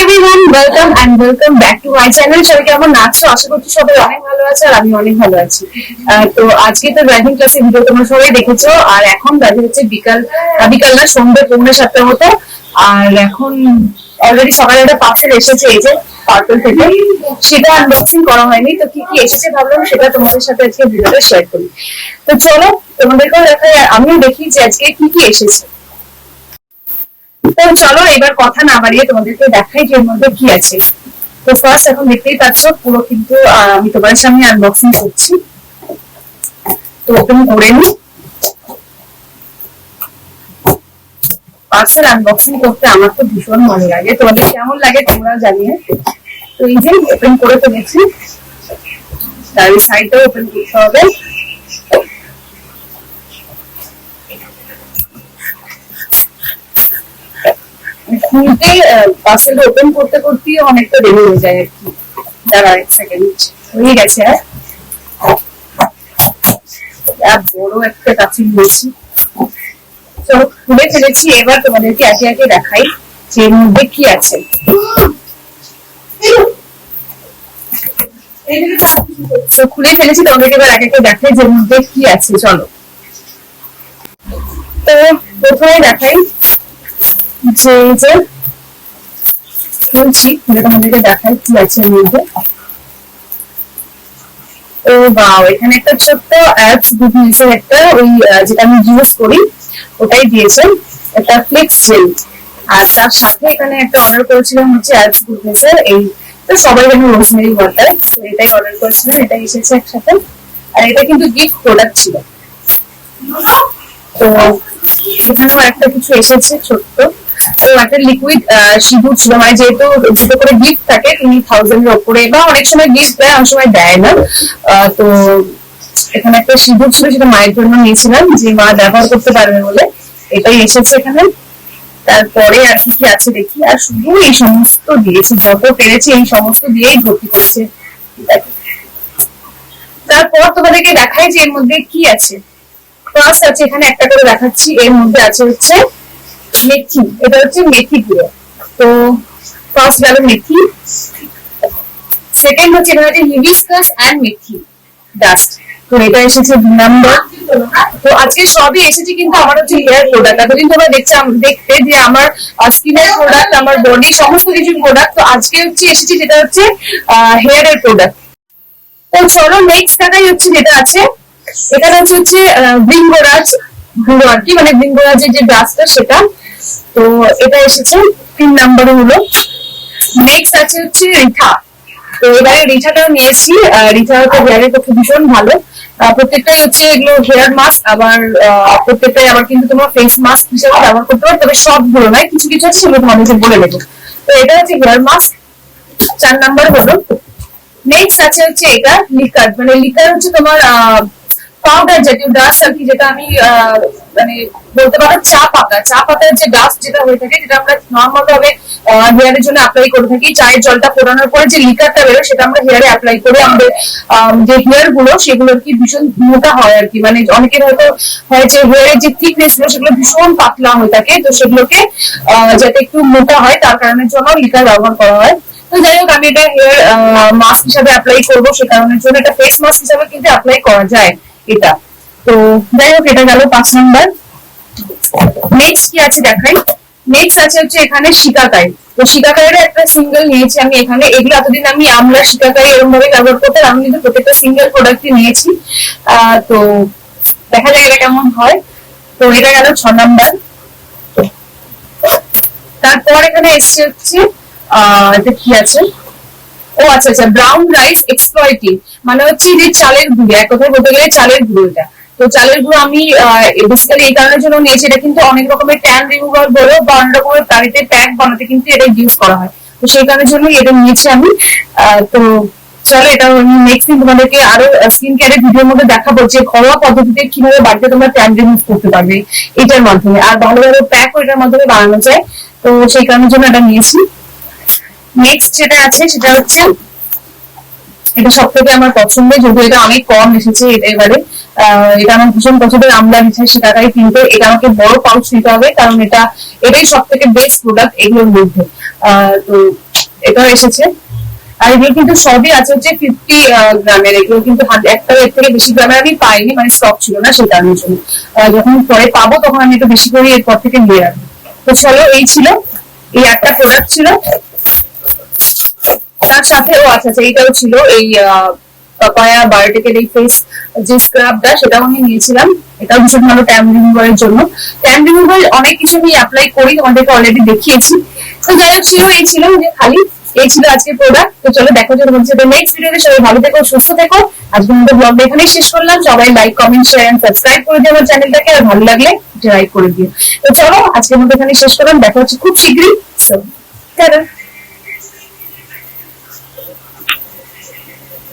Everyone welcome and welcome back to my channel সবাই কেমন আছো? আশা করছি সবাই অনেক ভালো আছে আর আমি অনেক ভালো আছি। তো আজকে তো ড্রাইভিং ক্লাসের ভিডিও তোমরা সবাই দেখেছ। আর এখন বাজে হচ্ছে বিকাল বিকাল না সন্ধ্যে পৌনে সাতটার মতো। আর এখন অলরেডি সকালে একটা পার্সেল এসেছে, এই যে পার্পল থেকে সেটা আনবক্সিং করা হয়নি। তো কি কি এসেছে ভাবলাম, সেটা তোমাদের সাথে আজকে ভিডিওটা শেয়ার করি। তো চলো, তোমাদেরকেও আর আমিও দেখি যে আজকে কি কি এসেছে। তো চলো এবার কথা না বাড়িয়ে তোমাদেরকে দেখাই যে এর মধ্যে কি আছে। তো ফার্স্ট এখন দেখতেই পাচ্ছ, পুরো কিন্তু আমি তোমার সামনে আনবক্সিং করছি। তো ওপেন করে নি। পার্সেল আনবক্সিং করতে আমার তো ভীষণ ভালো লাগে। তোমাদের কেমন লাগে তোমরা জানিয়ে তো এই যে ওপেন করে ফেলেছি। তার সাইডটাও ওপেন করতে হবে। ওপেন করতে অনেকটা দেরি হয়ে যায় আর কি। এক সেকেন্ড হয়ে গেছে হ্যাঁ? আর বড় একটা খুলে ফেলেছি, এবার তোমাদেরকে একে একে দেখাই যে এর মধ্যে কি আছে। তো খুলে ফেলেছি, তোমাদেরকে এবার এক একে দেখাই যে মধ্যে কি আছে, চলো। তো প্রথমে দেখাই যে যে বলছি খুলে তোমাদেরকে দেখাই, কি আছে মধ্যে? ও বাও এখানে একটা ছোট্ট অ্যাপস একটা ওই যেটা আমি ইউজ করি, ওটাই দিয়েছে, একটা ফ্লেক্স জেল আর তার সাথে এখানে একটা অর্ডার করেছিলাম হচ্ছে অ্যাপস বিজনেসের এই তো সবাই যেন রোজমেরি ওয়াটার তো এটাই অর্ডার করেছিলাম, এটাই এসেছে একসাথে। আর এটা কিন্তু গিফট প্রোডাক্ট ছিল। তো এখানেও একটা কিছু এসেছে ছোট্ট। তো একটা লিকুইড সিঁদুর ছিল মানে যেহেতু দুটো করে গিফট থাকে তুমি থাউজেন্ডের ওপরে, বা অনেক সময় গিফট দেয়, অনেক সময় দেয় না। তো এখানে একটা সিঁদুর ছিল, সেটা মায়ের জন্য নিয়েছিলাম, যে মা ব্যবহার করতে পারবে বলে। এটাই এসেছে এখানে। তারপরে আর কি কি আছে দেখি, আর শুধু এই সমস্ত দিয়েছি, যত পেরেছি এই সমস্ত দিয়েই ভর্তি করছে। তারপর তোমাদেরকে দেখাই যে এর মধ্যে কি আছে। ফার্স্ট আছে এখানে একটা করে দেখাচ্ছি, এর মধ্যে আছে হচ্ছে মেথি, এটা হচ্ছে মেথি গুঁড়ো। তো ফার্স্ট গেল মেথি। সেকেন্ড হচ্ছে এখানে হিবিস্কাস অ্যান্ড মেথি। ডাস্ট তো এটা এসেছে নাম্বার তো আজকে সবই এসেছে কিন্তু আমার হচ্ছে হেয়ার প্রোডাক্ট এতদিন তোমরা দেখছে দেখতে যে আমার স্কিনের প্রোডাক্ট আমার বডি সমস্ত কিছু প্রোডাক্ট তো আজকে হচ্ছে এসেছে যেটা হচ্ছে হেয়ারের প্রোডাক্ট তো চলো নেক্সট টাকাই হচ্ছে যেটা আছে। এখানে হচ্ছে হচ্ছে বৃঙ্গরাজ গুঁড়ো আর কি? মানে বৃঙ্গরাজের যে গাছটা সেটা। তো এটা এসেছে তিন নাম্বারে হলো। নেক্সট আছে হচ্ছে রিঠা। তো এবারে রিঠাটাও নিয়েছি। আহ, রিঠা হেয়ারের পক্ষে ভীষণ ভালো। প্রত্যেকটাই হচ্ছে এগুলো হেয়ার মাস্ক আবার আহ, প্রত্যেকটাই আবার কিন্তু তোমার ফেস মাস্ক হিসেবে ব্যবহার করতে পারো তবে সবগুলো নয় কিছু কিছু আছে সেগুলো তোমাদেরকে বলে দেবো। তো এটা হচ্ছে হেয়ার মাস্ক চার নাম্বার হলো। নেক্সট আছে হচ্ছে এটা লিকার মানে লিকার হচ্ছে তোমার পাউডার জাতীয় ডাস্ট আর কি যেটা আমি মানে বলতে পারো চা পাতা। চা পাতার যে ডাস্ট যেটা হয়ে থাকে যেটা আমরা নর্মাল ভাবে হেয়ারের জন্য অ্যাপ্লাই করে থাকি চায়ের জলটা ফোটানোর পরে যে লিকারটা বেরোয় সেটা আমরা হেয়ারে অ্যাপ্লাই করে আমাদের আম, যে হেয়ারগুলো সেগুলো কি ভীষণ মোটা হয় আর কি। মানে অনেকের হয়তো হয় যে হেয়ারের যে থিকনেসগুলো সেগুলো ভীষণ পাতলা হয়ে থাকে তো সেগুলোকে যাতে একটু মোটা হয় তার কারণের জন্য লিকার ব্যবহার করা হয়। তো যাই হোক আমি এটা হেয়ার মাস্ক হিসাবে অ্যাপ্লাই করব সে কারণের জন্য এটা ফেস মাস্ক হিসাবে কিন্তু অ্যাপ্লাই করা যায়। এটা। তো যাই হোক, এটা গেল পাঁচ নাম্বার। নেক্সট কি আছে দেখাই? নেক্সট আছে হচ্ছে এখানে শিকাকাই। তো শিকাকাইয়ের একটা সিঙ্গেল নিয়েছি আমি এখানে। এগুলো এতদিন আমি আমলা শিকাকাই এরকম ভাবে ব্যবহার করতে আমি কিন্তু প্রত্যেকটা সিঙ্গেল প্রোডাক্টই নিয়েছি। তো দেখা যায় এটা কেমন হয়। তো এটা গেল ছ নাম্বার। তারপর এখানে এসছে হচ্ছে, আহ, এটা কি আছে? ও আচ্ছা আচ্ছা ব্রাউন রাইস এক্সপ্লয়টিং মানে হচ্ছে যে চালের গুঁড়ো, এক কথায় বলতে গেলে চালের গুঁড়ো এটা। তো চালের গুঁড়ো আমি বেসিক্যালি এই কারণের জন্য নিয়েছি। এটা কিন্তু অনেক রকমের ট্যান রিমুভার বলো বা অনেক রকমের বাড়িতে প্যাক বানাতে কিন্তু এটা ইউজ করা হয়। তো সেই কারণের জন্য এটা নিয়েছি আমি। তো চলো, এটা নেক্সট দিন তোমাদেরকে আরও স্কিন কেয়ারের ভিডিওর মধ্যে দেখাবো যে ঘরোয়া পদ্ধতিতে কীভাবে বাড়িতে তোমরা ট্যান রিমুভ করতে পারবে এটার মাধ্যমে। আর ভালো ভালো প্যাকও এটার মাধ্যমে বানানো যায়। তো সেই কারণের জন্য এটা নিয়েছি। নেক্সট যেটা আছে, সেটা হচ্ছে এটা সব থেকে আমার পছন্দের যদিও এটা অনেক কম এসেছে এবারে। এটা আমার ভীষণ পছন্দের আমলা মিঠাই সে টাকায় কিনতে। এটা আমাকে বড় পাউচ নিতে হবে, কারণ এটা এটাই সব থেকে বেস্ট প্রোডাক্ট এগুলোর মধ্যে। তো এটাও এসেছে। আর এগুলো কিন্তু সবই আছে হচ্ছে ফিফটি গ্রামের। এগুলো কিন্তু একটা এর থেকে বেশি গ্রামের আমি পাইনি মানে স্টক ছিল না সেই কারণের জন্য। যখন পরে পাবো, তখন আমি একটু বেশি করে এরপর থেকে নিয়ে রাখব তো চলো, এই ছিল, এই একটা প্রোডাক্ট ছিল। তার সাথে ও আচ্ছা আচ্ছা এইটাও ছিল এই পাপায়া বায়োটেকের এই ফেস যে স্ক্রাবটা সেটাও আমি নিয়েছিলাম। এটাও ভীষণ ভালো ট্যাম রিমুভারের জন্য। ট্যাম রিমুভার অনেক কিছু আমি অ্যাপ্লাই করি, তোমাদেরকে অলরেডি দেখিয়েছি। তো যাই হোক ছিল, এই ছিল যে খালি, এই ছিল আজকের প্রোডাক্ট তো চলো দেখো যে তোমাদের সাথে নেক্সট ভিডিওতে সবাই ভালো থেকো, সুস্থ থেকো। আজকে আমাদের ব্লগটা এখানেই শেষ করলাম। সবাই like comment share and subscribe করে দিও আমার চ্যানেলটাকে আর ভালো লাগলে লাইক করে দিও। তো চলো, আজকের মধ্যে এখানে শেষ করলাম। দেখা হচ্ছে খুব শীঘ্রই। Ta-da!